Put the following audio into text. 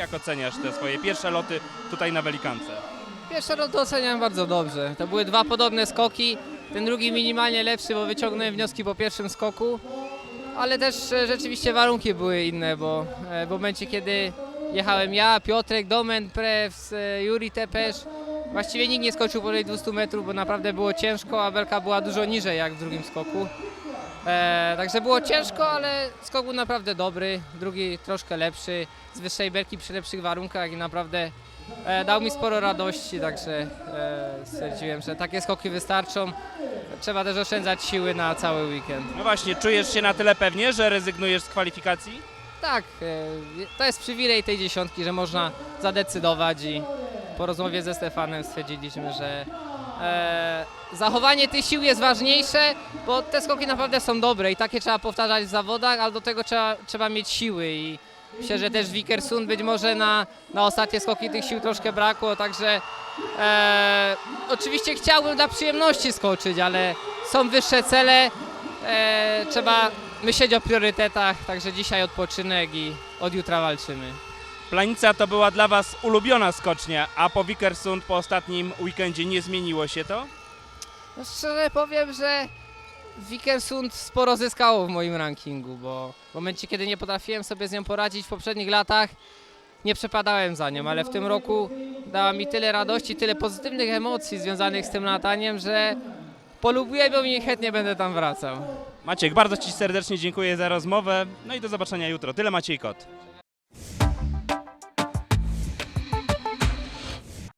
Jak oceniasz te swoje pierwsze loty tutaj na Welikance? Pierwsze lot oceniam bardzo dobrze. To były dwa podobne skoki. Ten drugi minimalnie lepszy, bo wyciągnąłem wnioski po pierwszym skoku. Ale też e, rzeczywiście warunki były inne, bo e, w momencie kiedy jechałem ja, Piotrek, Domen, Prews, e, Juri Tepesz, właściwie nikt nie skoczył powyżej 200 metrów, bo naprawdę było ciężko, a belka była dużo niżej jak w drugim skoku. E, także było ciężko, ale skok był naprawdę dobry, drugi troszkę lepszy, z wyższej belki przy lepszych warunkach i naprawdę e, dał mi sporo radości, także e, stwierdziłem, że takie skoki wystarczą. Trzeba też oszczędzać siły na cały weekend. No właśnie, czujesz się na tyle pewnie, że rezygnujesz z kwalifikacji? Tak, e, to jest przywilej tej dziesiątki, że można zadecydować i po rozmowie ze Stefanem stwierdziliśmy, że zachowanie tych sił jest ważniejsze, bo te skoki naprawdę są dobre i takie trzeba powtarzać w zawodach, ale do tego trzeba, trzeba mieć siły i myślę, że też w Wikersund być może na, na ostatnie skoki tych sił troszkę brakło, także e, oczywiście chciałbym dla przyjemności skoczyć, ale są wyższe cele, e, trzeba myśleć o priorytetach, także dzisiaj odpoczynek i od jutra walczymy. Planica to była dla Was ulubiona skocznia, a po Wikersund po ostatnim weekendzie nie zmieniło się to? No szczerze powiem, że Wikersund sporo zyskało w moim rankingu, bo w momencie, kiedy nie potrafiłem sobie z nią poradzić w poprzednich latach, nie przepadałem za nią, ale w tym roku dała mi tyle radości, tyle pozytywnych emocji związanych z tym lataniem, że polubiłem ją i chętnie będę tam wracał. Maciek, bardzo Ci serdecznie dziękuję za rozmowę, no i do zobaczenia jutro. Tyle Maciej Kot.